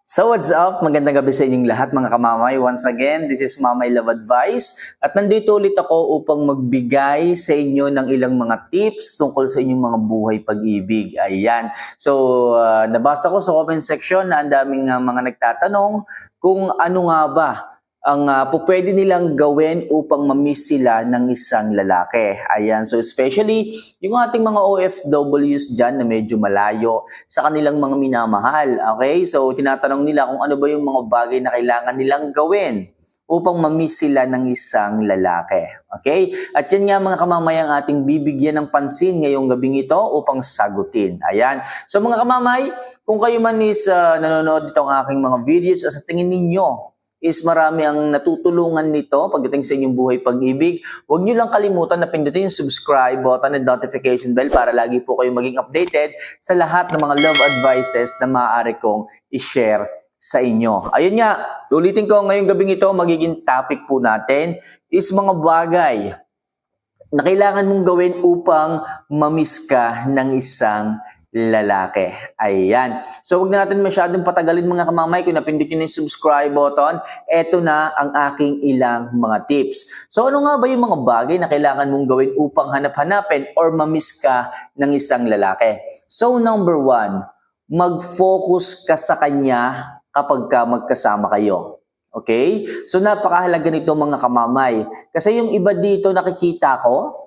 So what's up? Magandang gabi sa inyong lahat mga kamamay. Once again, this is Mamay Love Advice at nandito ulit ako upang magbigay sa inyo ng ilang mga tips tungkol sa inyong mga buhay pag-ibig. Ayan. So uh, nabasa ko sa comment section na ang daming uh, mga nagtatanong kung ano nga ba ang uh, po pwede nilang gawin upang mamiss sila ng isang lalaki. Ayan, so especially yung ating mga OFWs dyan na medyo malayo sa kanilang mga minamahal. Okay, so tinatanong nila kung ano ba yung mga bagay na kailangan nilang gawin upang mamiss sila ng isang lalaki. Okay? At yan nga mga kamamayang ating bibigyan ng pansin ngayong gabing ito upang sagutin. Ayan. So mga kamamay, kung kayo man is uh, nanonood itong aking mga videos sa tingin ninyo is marami ang natutulungan nito pagdating sa inyong buhay pag-ibig. Huwag niyo lang kalimutan na pindutin yung subscribe button and notification bell para lagi po kayo maging updated sa lahat ng mga love advices na maaari kong i-share sa inyo. Ayun nga, ulitin ko ngayong gabing ito, magiging topic po natin is mga bagay na kailangan mong gawin upang mamiss ka ng isang lalaki. Ayan. So, wag na natin masyadong patagalin mga kamamay. Kung napindot nyo na yung subscribe button, eto na ang aking ilang mga tips. So, ano nga ba yung mga bagay na kailangan mong gawin upang hanap-hanapin or mamiss ka ng isang lalaki? So, number one, mag-focus ka sa kanya kapag ka magkasama kayo. Okay? So, napakahalaga nito mga kamamay. Kasi yung iba dito nakikita ko,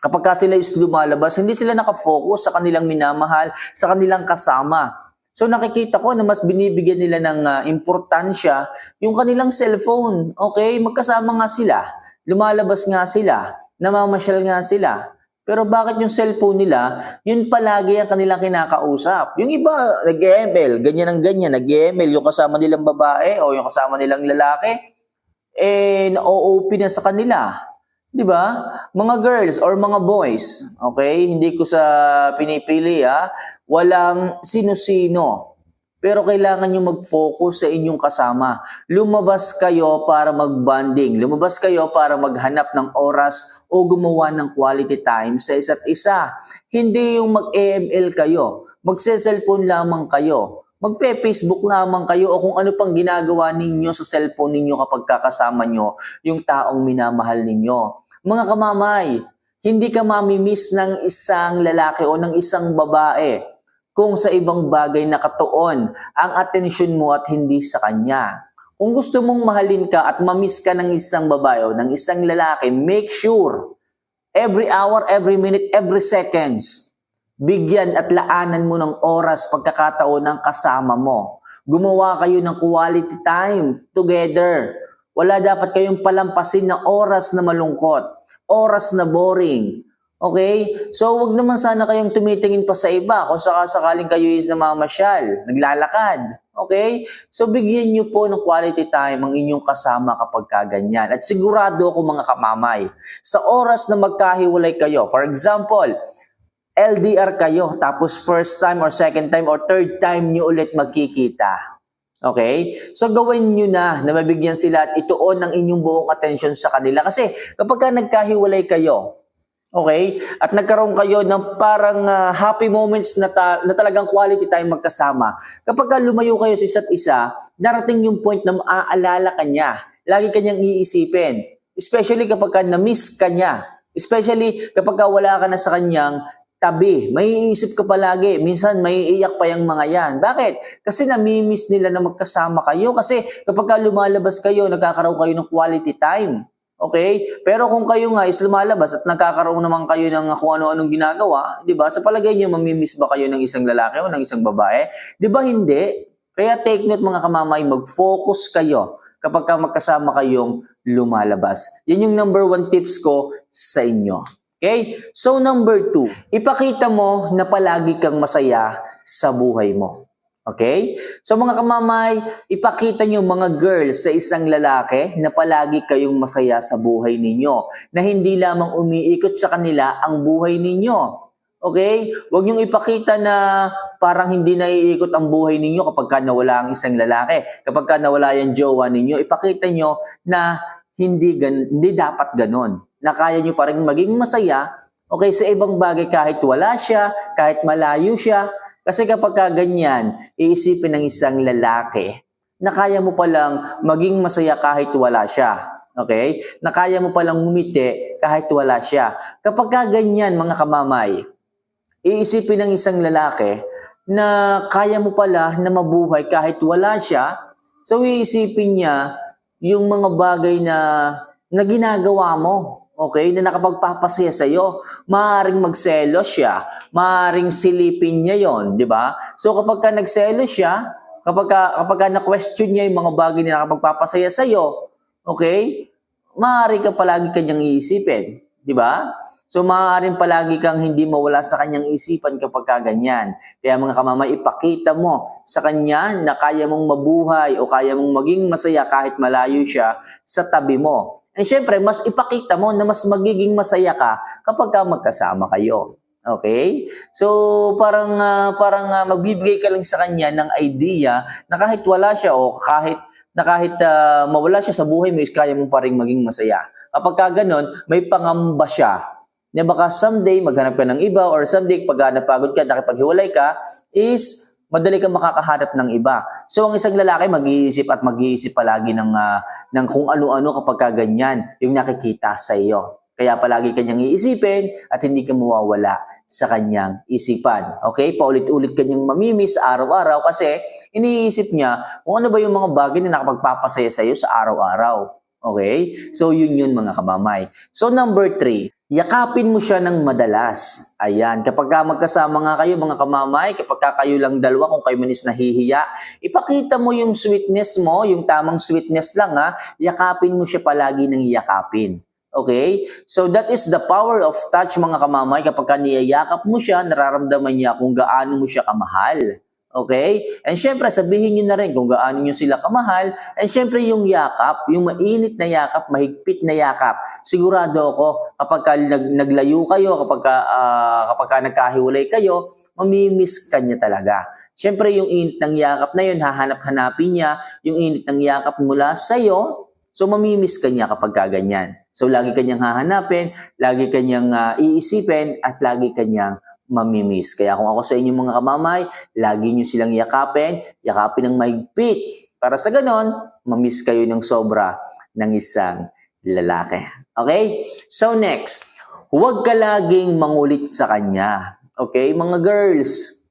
Kapag ka sila is lumalabas, hindi sila nakafocus sa kanilang minamahal, sa kanilang kasama. So nakikita ko na mas binibigyan nila ng uh, importansya yung kanilang cellphone. Okay, magkasama nga sila, lumalabas nga sila, namamasyal nga sila. Pero bakit yung cellphone nila, yun palagi ang kanilang kinakausap. Yung iba, nag-ML, ganyan ang ganyan, nag-ML, yung kasama nilang babae o yung kasama nilang lalaki, eh, na-OOP na sa kanila. 'Di ba? Mga girls or mga boys, okay? Hindi ko sa pinipili ha. Walang sino-sino. Pero kailangan nyo mag-focus sa inyong kasama. Lumabas kayo para mag-bonding. Lumabas kayo para maghanap ng oras o gumawa ng quality time sa isa't isa. Hindi yung mag-EML kayo. Magse-cellphone lamang kayo. Magpe-Facebook lamang kayo o kung ano pang ginagawa ninyo sa cellphone ninyo kapag kakasama nyo yung taong minamahal ninyo. Mga kamamay, hindi ka mamimiss ng isang lalaki o ng isang babae kung sa ibang bagay nakatuon ang atensyon mo at hindi sa kanya. Kung gusto mong mahalin ka at mamiss ka ng isang babae o ng isang lalaki, make sure every hour, every minute, every seconds, Bigyan at laanan mo ng oras pagkakataon ng kasama mo. Gumawa kayo ng quality time together. Wala dapat kayong palampasin na oras na malungkot, oras na boring. Okay? So, wag naman sana kayong tumitingin pa sa iba kung sakasakaling kayo is namamasyal, naglalakad. Okay? So, bigyan nyo po ng quality time ang inyong kasama kapag kaganyan. At sigurado ako mga kamamay, sa oras na magkahiwalay kayo, for example, LDR kayo, tapos first time or second time or third time nyo ulit magkikita. Okay? So gawin nyo na na mabigyan sila at ituon ng inyong buong attention sa kanila. Kasi kapag ka nagkahiwalay kayo, okay, at nagkaroon kayo ng parang uh, happy moments na, ta- na talagang quality time magkasama, kapag ka lumayo kayo sa isa't isa, darating yung point na maaalala ka niya. Lagi kanyang iisipin. Especially kapag ka na-miss ka niya. Especially kapag ka wala ka na sa kanyang tabi. May iisip ka palagi. Minsan may iiyak pa yung mga yan. Bakit? Kasi namimiss nila na magkasama kayo. Kasi kapag ka lumalabas kayo, nagkakaroon kayo ng quality time. Okay? Pero kung kayo nga is lumalabas at nagkakaroon naman kayo ng kung ano-anong ginagawa, di ba? Sa palagay niyo, mamimiss ba kayo ng isang lalaki o ng isang babae? Di ba hindi? Kaya take note mga kamamay, mag-focus kayo kapag ka magkasama kayong lumalabas. Yan yung number one tips ko sa inyo. Okay? So number two, ipakita mo na palagi kang masaya sa buhay mo. Okay? So mga kamamay, ipakita nyo mga girls sa isang lalaki na palagi kayong masaya sa buhay ninyo. Na hindi lamang umiikot sa kanila ang buhay ninyo. Okay? Huwag niyong ipakita na parang hindi naiikot ang buhay ninyo kapag ka nawala ang isang lalaki. Kapag ka nawala yung jowa ninyo, ipakita nyo na hindi, gan- hindi dapat ganon na kaya nyo pa rin maging masaya, okay, sa ibang bagay kahit wala siya, kahit malayo siya, Kasi kapag ka ganyan, iisipin ng isang lalaki na kaya mo palang maging masaya kahit wala siya. Okay? Na kaya mo palang ngumiti kahit wala siya. Kapag ka ganyan, mga kamamay, iisipin ng isang lalaki na kaya mo pala na mabuhay kahit wala siya. So iisipin niya yung mga bagay na, na ginagawa mo. Okay? Na nakapagpapasaya sa'yo. Maaring magselos siya. Maaring silipin niya yon, di ba? So kapag ka nagselos siya, kapag ka, kapag ka na-question niya yung mga bagay na nakapagpapasaya sa'yo, okay? Maaari ka palagi kanyang iisipin. Di ba? So maaaring palagi kang hindi mawala sa kanyang isipan kapag ka ganyan. Kaya mga kamamay, ipakita mo sa kanya na kaya mong mabuhay o kaya mong maging masaya kahit malayo siya sa tabi mo. And syempre, mas ipakita mo na mas magiging masaya ka kapag ka magkasama kayo. Okay? So parang ah, parang ah, magbibigay ka lang sa kanya ng idea na kahit wala siya o kahit na kahit ah, mawala siya sa buhay mo is kaya mo pa rin maging masaya. Kapag ka ganun, may pangamba siya na baka someday maghanap ka ng iba or someday pag napagod ka, nakipaghiwalay ka, is madali kang makakahanap ng iba. So ang isang lalaki mag-iisip at mag-iisip palagi ng, ah, ng kung ano-ano kapag ka ganyan yung nakikita sa iyo. Kaya palagi kanyang iisipin at hindi ka mawawala sa kanyang isipan. Okay? Paulit-ulit kanyang mamimiss araw-araw kasi iniisip niya kung ano ba yung mga bagay na nakapagpapasaya sa iyo sa araw-araw. Okay? So, yun yun mga kamamay. So, number three, yakapin mo siya ng madalas. Ayan, kapag ka magkasama nga kayo mga kamamay, kapag ka kayo lang dalawa, kung kayo man is nahihiya, ipakita mo yung sweetness mo, yung tamang sweetness lang ha, yakapin mo siya palagi ng yakapin. Okay? So that is the power of touch mga kamamay. Kapag ka niyayakap mo siya, nararamdaman niya kung gaano mo siya kamahal. Okay? And syempre, sabihin niyo na rin kung gaano niyo sila kamahal. And syempre, yung yakap, yung mainit na yakap, mahigpit na yakap. Sigurado ako, kapag ka nag, naglayo kayo, kapag ka, ah, kapag ka nagkahiwalay kayo, mamimiss ka niya talaga. Syempre, yung init ng yakap na yun, hahanap-hanapin niya yung init ng yakap mula sa'yo. So, mamimiss ka niya kapag ka ganyan. So, lagi kanyang hahanapin, lagi kanyang ah, iisipin, at lagi kanyang mamimiss. Kaya kung ako sa inyo mga kamamay, lagi nyo silang yakapin, yakapin ng mahigpit. Para sa ganon, mamiss kayo ng sobra ng isang lalaki. Okay? So next, huwag ka laging mangulit sa kanya. Okay? Mga girls,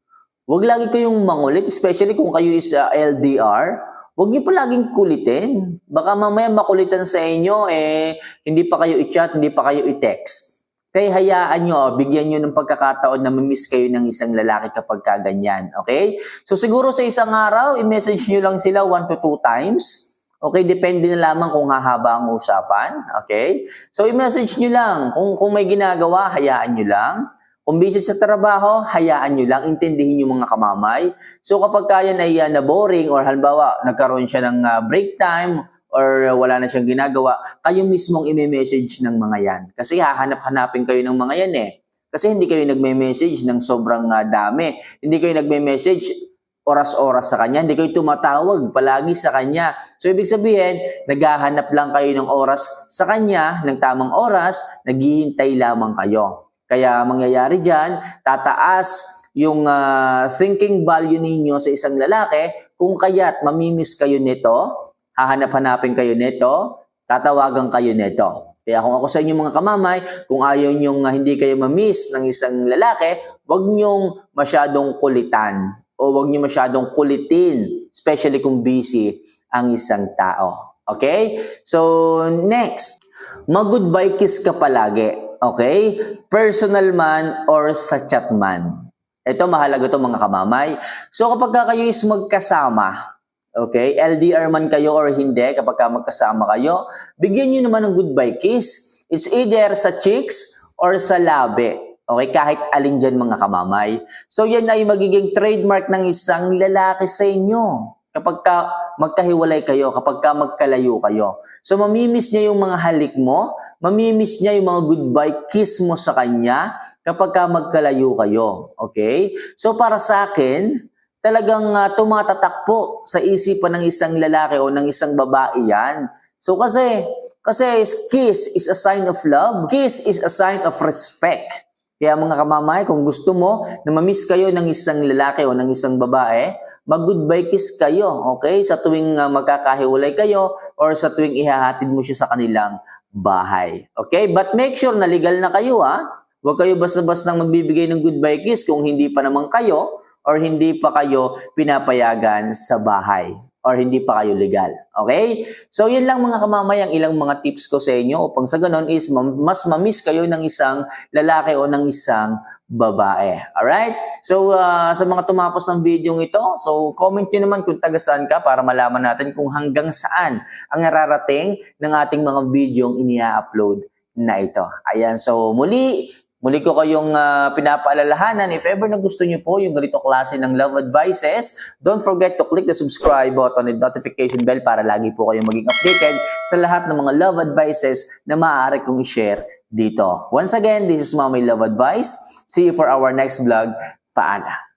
huwag lagi kayong mangulit, especially kung kayo is uh, LDR. Huwag niyo palaging kulitin. Baka mamaya makulitan sa inyo, eh, hindi pa kayo i-chat, hindi pa kayo i-text. Kaya hayaan nyo, bigyan nyo ng pagkakataon na mamiss kayo ng isang lalaki kapag kaganyan. Okay? So siguro sa isang araw, i-message nyo lang sila one to two times. Okay, depende na lamang kung hahaba ang usapan. Okay? So i-message nyo lang. Kung, kung may ginagawa, hayaan nyo lang. Kung busy sa trabaho, hayaan nyo lang, intindihin nyo mga kamamay. So kapag kaya na uh, na boring or halimbawa nagkaroon siya ng uh, break time or uh, wala na siyang ginagawa, kayo mismong i-message ng mga yan. Kasi hahanap-hanapin kayo ng mga yan eh. Kasi hindi kayo nagme-message ng sobrang uh, dami. Hindi kayo nagme-message oras-oras sa kanya. Hindi kayo tumatawag palagi sa kanya. So, ibig sabihin, naghahanap lang kayo ng oras sa kanya, ng tamang oras, naghihintay lamang kayo. Kaya mangyayari dyan, tataas yung uh, thinking value ninyo sa isang lalaki kung kaya't mamimiss kayo nito, hahanap-hanapin kayo nito, tatawagan kayo nito. Kaya kung ako sa inyo mga kamamay, kung ayaw nyong uh, hindi kayo mamiss ng isang lalaki, wag nyong masyadong kulitan o wag nyo masyadong kulitin, especially kung busy ang isang tao. Okay? So, next, mag-goodbye kiss ka palagi. Okay? Personal man or sa chat man. Ito, mahalaga to mga kamamay. So, kapag kayo is magkasama, Okay? LDR man kayo or hindi, kapag ka magkasama kayo, bigyan nyo naman ng goodbye kiss. It's either sa cheeks or sa labi. Okay? Kahit alin dyan mga kamamay. So yan ay magiging trademark ng isang lalaki sa inyo. Kapag ka magkahiwalay kayo, kapag ka magkalayo kayo. So mamimiss niya yung mga halik mo, mamimiss niya yung mga goodbye kiss mo sa kanya kapag ka magkalayo kayo. Okay? So para sa akin, talagang uh, tumatatak po sa isipan ng isang lalaki o ng isang babae yan. So kasi, kasi kiss is a sign of love. Kiss is a sign of respect. Kaya mga kamamay, kung gusto mo na mamiss kayo ng isang lalaki o ng isang babae, mag-goodbye kiss kayo, okay? Sa tuwing uh, magkakahiwalay kayo or sa tuwing ihahatid mo siya sa kanilang bahay. Okay? But make sure na legal na kayo, ha? Huwag kayo basta-basta magbibigay ng goodbye kiss kung hindi pa naman kayo or hindi pa kayo pinapayagan sa bahay or hindi pa kayo legal. Okay? So, yun lang mga kamamay ang ilang mga tips ko sa inyo upang sa ganon is mas mamiss kayo ng isang lalaki o ng isang babae. Alright? So, uh, sa mga tumapos ng video ito, so comment nyo naman kung taga saan ka para malaman natin kung hanggang saan ang nararating ng ating mga video ini-upload na ito. Ayan, so muli, Muli ko kayong uh, pinapaalalahanan, if ever na gusto nyo po yung ganito klase ng love advices, don't forget to click the subscribe button and notification bell para lagi po kayong maging updated sa lahat ng mga love advices na maaari kong i-share dito. Once again, this is Mommy Love Advice. See you for our next vlog. Paala.